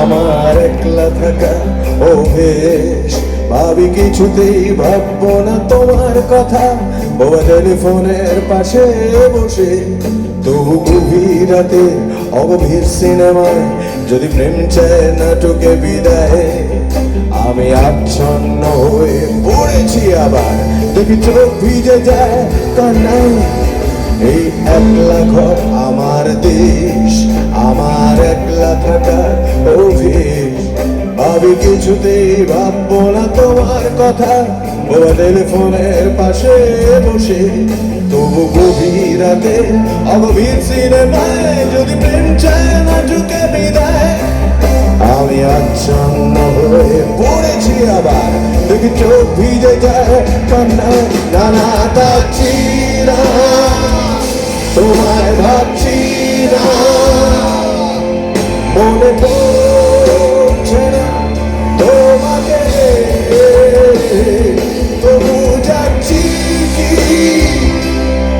আমার একলা থাকা ও বেশ ভাবি কিছুতেই ভাববো না তোমার কথা। বাবা টেলিফোনের পাশে বসে, তবু গভীর রাতে অগভীর সিনেমায় যদি প্রেম চায় নাটকে বিদায়, আমি আচ্ছন্ন হয়ে পড়েছি আবার। দেখি চোখ ভিজে যায় কান্নায়। এই একলা ঘর আমার দেশ, আমার একলা থাকার আমি কিছুতেই ভাববো না তোমার কথা পাশে বসে। তবু গভীর রাতে অগভীর সিনেমায় যদি প্রেম চায় না বিদায়, আমি আচ্ছন্ন হয়ে পড়েছি আবার। দেখি চোখ ভিজে যায় কান্নায়, নানা না তোমায় ভাবছি না। মনে পড়ছে না তোমাকে। তবু যাচ্ছি কি?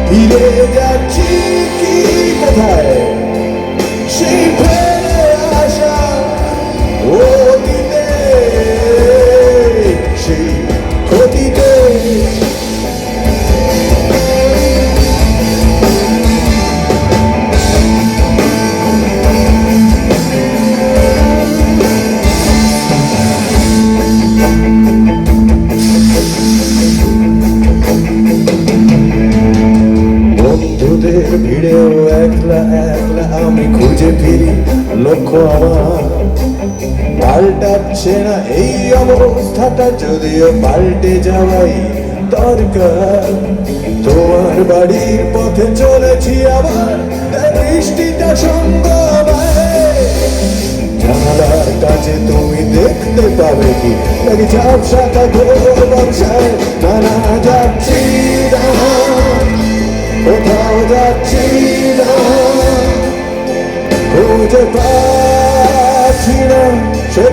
ফিরে যাচ্ছি বন্ধুদের ভিড়েও একলা একলা আমি খুঁজে ফিরি। লক্ষ্য আমার পাল্টাচ্ছে না এই অবস্থাটা, যদিও পাল্টে যাওয়াই দরকার। তোমার বাড়ির পথে চলেছি আবার বৃষ্টিটা আমায়। জানালার কাছে তুমি দেখতে পাবে কি? নাকি ঝাপসাটা ঘোর ব্যবসায় না না যাচ্ছি কোথাও যাচ্ছি না খুঁজে পাচ্ছি না সে